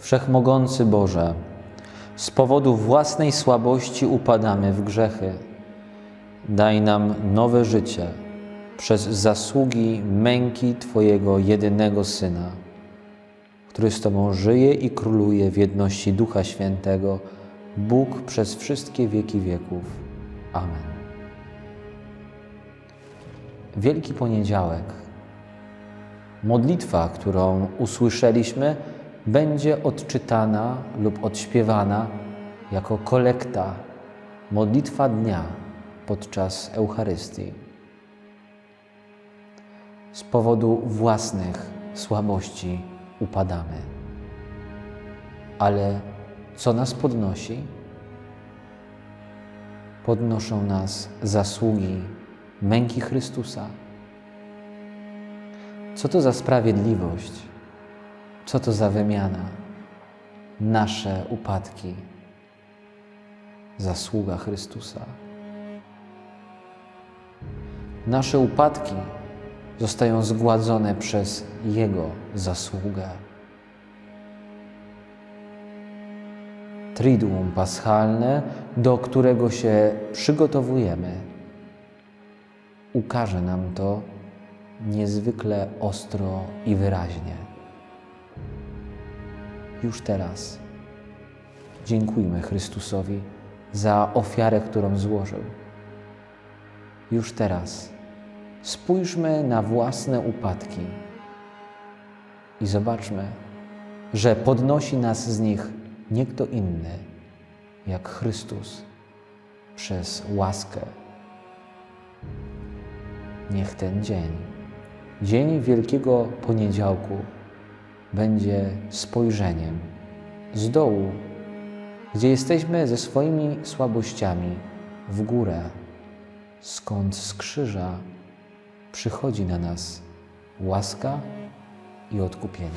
Wszechmogący Boże, z powodu własnej słabości upadamy w grzechy. Daj nam nowe życie przez zasługi męki Twojego jedynego Syna, który z Tobą żyje i króluje w jedności Ducha Świętego, Bóg przez wszystkie wieki wieków. Amen. Wielki Poniedziałek. Modlitwa, którą usłyszeliśmy, będzie odczytana lub odśpiewana jako kolekta, modlitwa dnia podczas Eucharystii. Z powodu własnych słabości upadamy. Ale co nas podnosi? Podnoszą nas zasługi męki Chrystusa. Co to za sprawiedliwość? Co to za wymiana? Nasze upadki, zasługa Chrystusa. Nasze upadki zostają zgładzone przez Jego zasługę. Triduum paschalne, do którego się przygotowujemy, ukaże nam to niezwykle ostro i wyraźnie. Już teraz dziękujmy Chrystusowi za ofiarę, którą złożył. Już teraz spójrzmy na własne upadki i zobaczmy, że podnosi nas z nich nie kto inny, jak Chrystus przez łaskę. Niech ten dzień, dzień Wielkiego Poniedziałku, będzie spojrzeniem z dołu, gdzie jesteśmy ze swoimi słabościami, w górę, skąd z krzyża przychodzi na nas łaska i odkupienie.